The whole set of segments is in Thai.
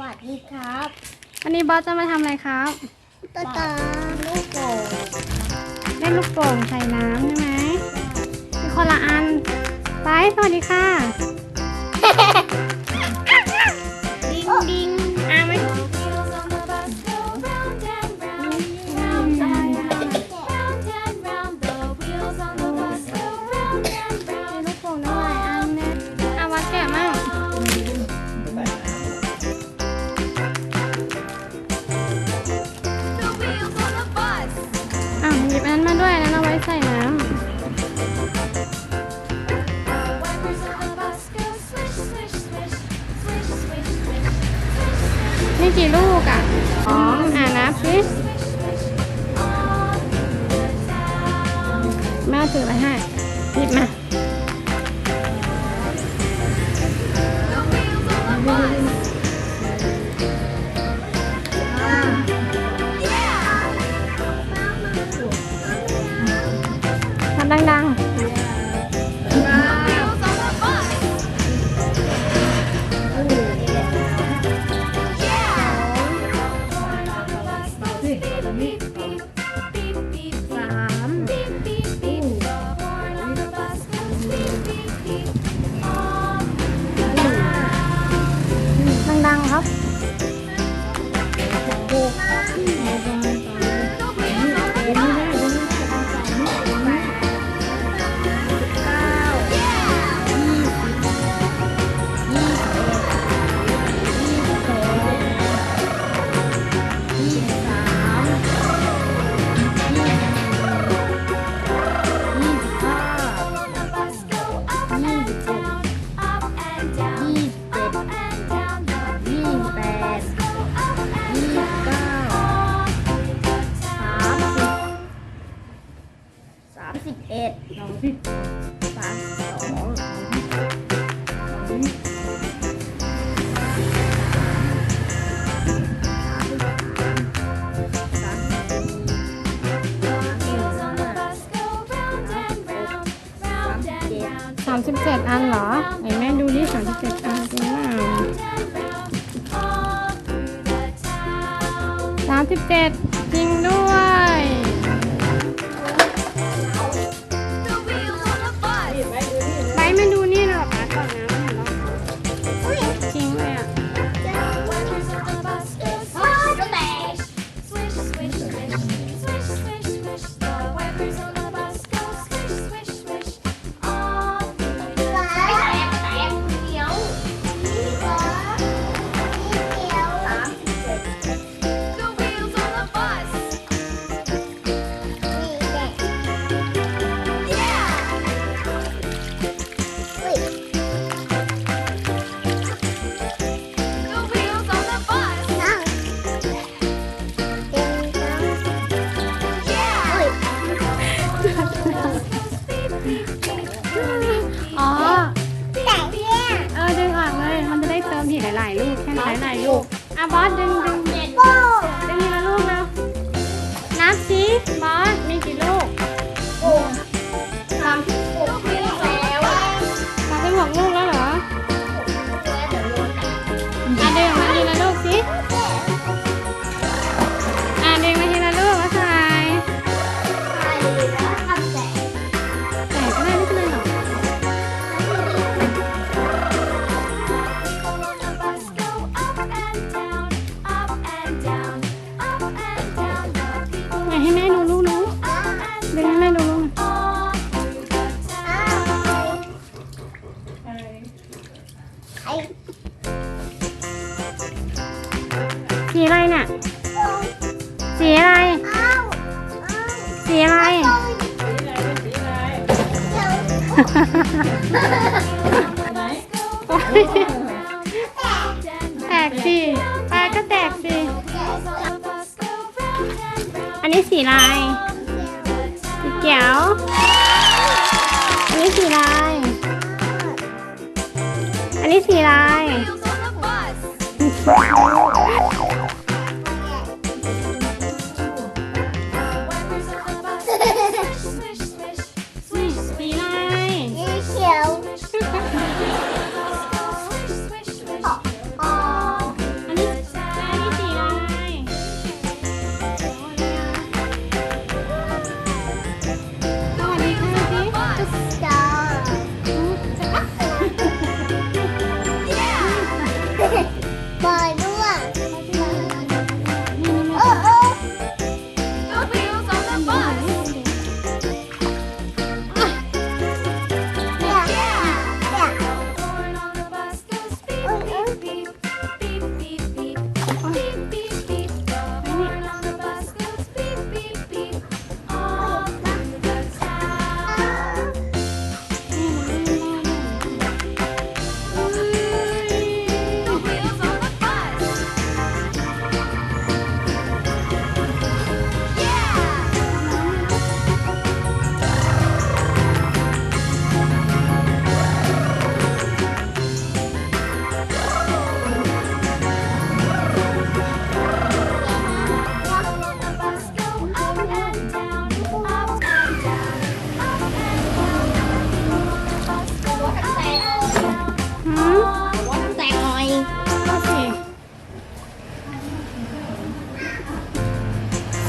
วัสดีครับวันนี้บอสจะมาทำอะไรครับตาตาลูกโป่งเล่นลูกโป่งใส่น้ำใช่ไหมมีคนละอัน ไป สวัสดีค่ะ นี่กี่ลูกอะองอะนับสิแม่ถือไว้ให้หยิบมาทำดังๆ อันเหรอไหนแม่ดูนี่สามสิบเจ็ดอันจริงเปล่าสามสิบเจ็ดจริงด้วย จะได้เติมทีหลายๆลูกแค่หลายๆลูกอะบอสดึงดึงโป้ดึงทีละลูกแล้วนับสิบอสมีกี่ลูก อะไรน่ะสีอะไร สีอะไร แตกสิปลาก็แตกสิ อันนี้สีอะไรสีเขียว อันนี้สีอะไรอันนี้สีอะไ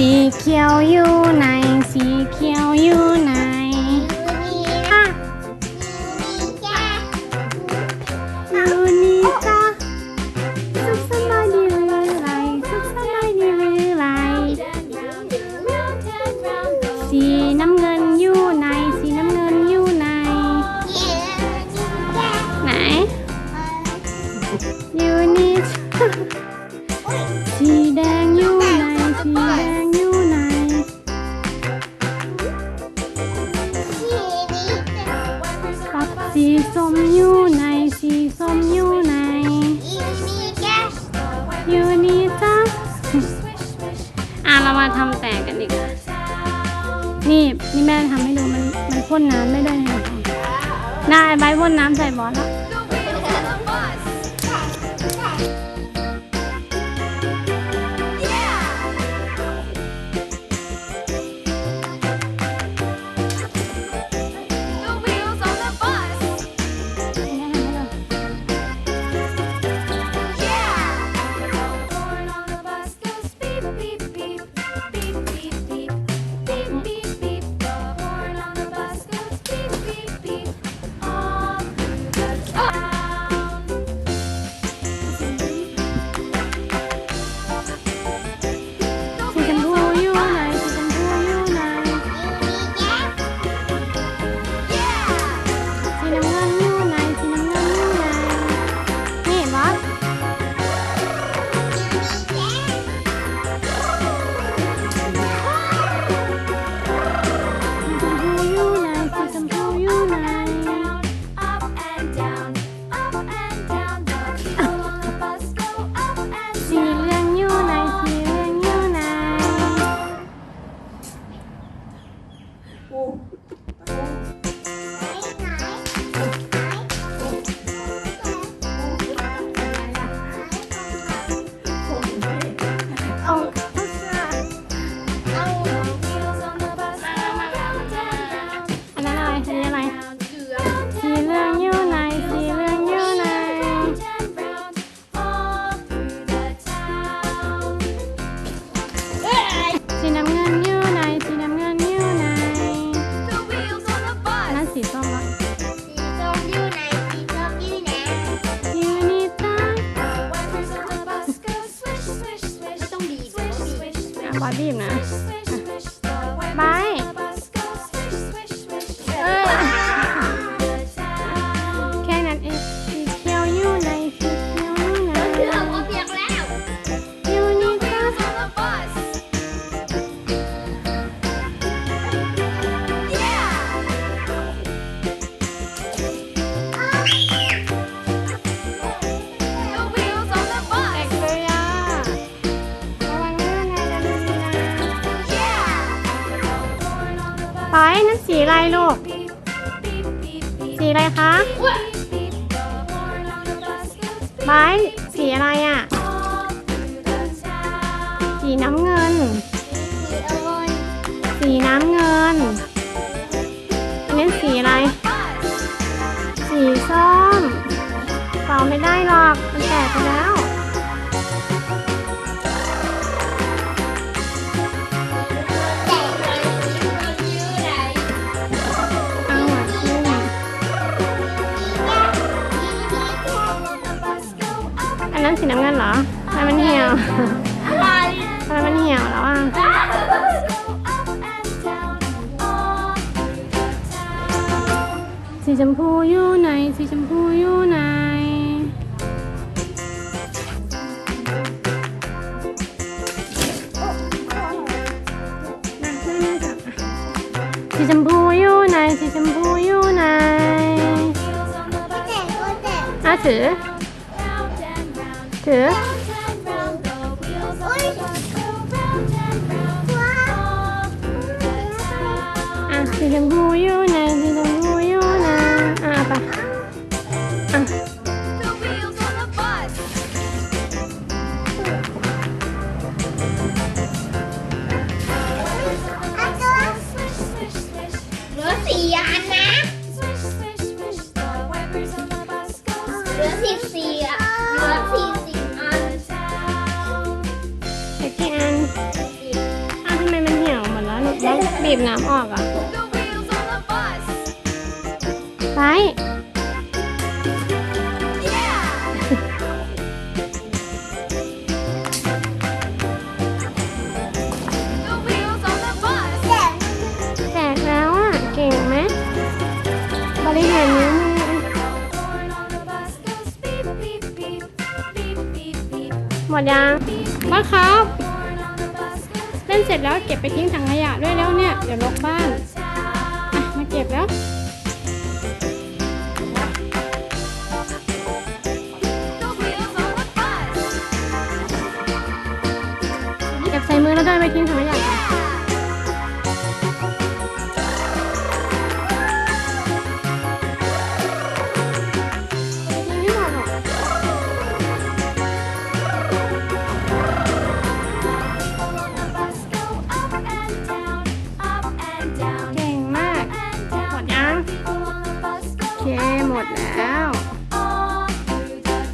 สีเขียวอยู่ไหน สีเขียวอยู่ไหนอะอยู่นี่จ้าสุขสบายดีหรือไรสุขสบายดีหรือไรสีน้ำเงิน มาทำแตกกันอีกค่ะนี่นี่แม่ทำให้ดูมันมันพ่นน้ำได้ด้วยนะได้ใบพ่นน้ำใส่บอสแล้ว บอ ไบร์ทสีอะไรอะ สีน้ำเงิน สีน้ำเงินอันนี้สีอะไร สีส้มเป่าไม่ได้หรอก มันแตกไปแล้ว นนั้นสีน้ำเงินเหรอทำไมมันเหี่ยวทำไมมันเหี่ยวแล้วอะสีชมพูอยู่ไหนสีชมพูอยู่ไหนสีชมพูอยู่ไหนสีชมพูอยู่ไหนอะถือ ถื บีบน้ำออกอะ ไป แตกแล้วอะ เก่งไหมบริหารนิ้หมดยังบ้าครับ ล่นเสร็จแล้วเก็บไปทิ้งถังขยะด้วยแล้วเนี่ยเดี๋ยวรกบ้านอะมาเก็บแล้วเก็บใส่มือแล้วเดินไปทิ้งถังขยะ